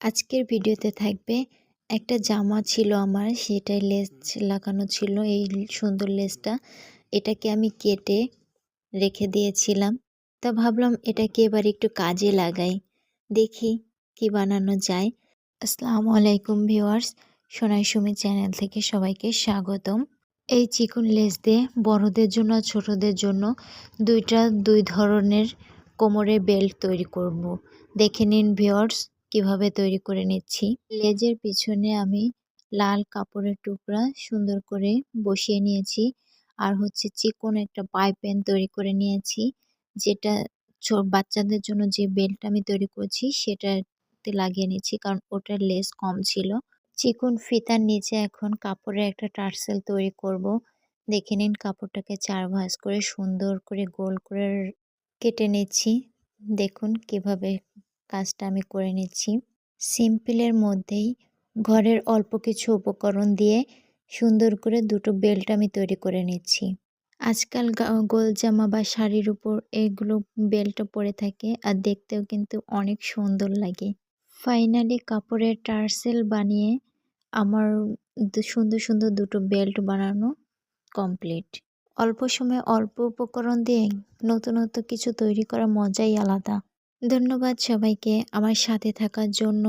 আজকের ভিডিওতে থাকবে একটা জামা ছিল আমার সেটাই লেস লাগানো ছিল এই সুন্দর লেসটা। এটাকে আমি কেটে রেখে দিয়েছিলাম। তা ভাবলাম এটাকে এবার একটু কাজে লাগাই দেখি কি বানানো যায়। আসসালামু আলাইকুম ভিওয়ার্স সোনাই সুমি চ্যানেল থেকে সবাইকে স্বাগতম। এই চিকন লেস দিয়ে বড়দের জন্য ছোটদের জন্য দুইটা দুই ধরনের কোমরের বেল্ট তৈরি করব। দেখে নিন ভিউয়ার্স কীভাবে তৈরি করে নিচ্ছি। লেজের পিছনে আমি লাল কাপড়ের টুকরা সুন্দর করে বসিয়ে নিয়েছি। আর হচ্ছে চিকন একটা পাইপেন তৈরি করে নিয়েছি, যেটা বাচ্চাদের জন্য যে বেল্ট আমি তৈরি করছি সেটাতে লাগিয়ে নিচ্ছি, কারণ ওটার লেস কম ছিল। চিকন ফিতার নিচে এখন কাপড়ের একটা টার্সেল তৈরি করব। দেখে নিন কাপড়টাকে চার ভাঁজ করে সুন্দর করে গোল করে কেটে নিচ্ছি। দেখুন কীভাবে কাজটা আমি করে নিচ্ছি। সিম্পলের মধ্যেই ঘরের অল্প কিছু উপকরণ দিয়ে সুন্দর করে দুটো বেল্ট আমি তৈরি করে নিচ্ছি। আজকাল গোল জামা বা শাড়ির উপর এগুলো বেল্টও পরে থাকে আর দেখতেও কিন্তু অনেক সুন্দর লাগে। ফাইনালি কাপড়ের টার্সেল বানিয়ে আমার সুন্দর সুন্দর দুটো বেল্ট বানানো কমপ্লিট। অল্প সময়ে অল্প উপকরণ দিয়ে নতুনত্ব কিছু তৈরি করা মজাই আলাদা। ধন্যবাদ সবাইকে আমার সাথে থাকার জন্য।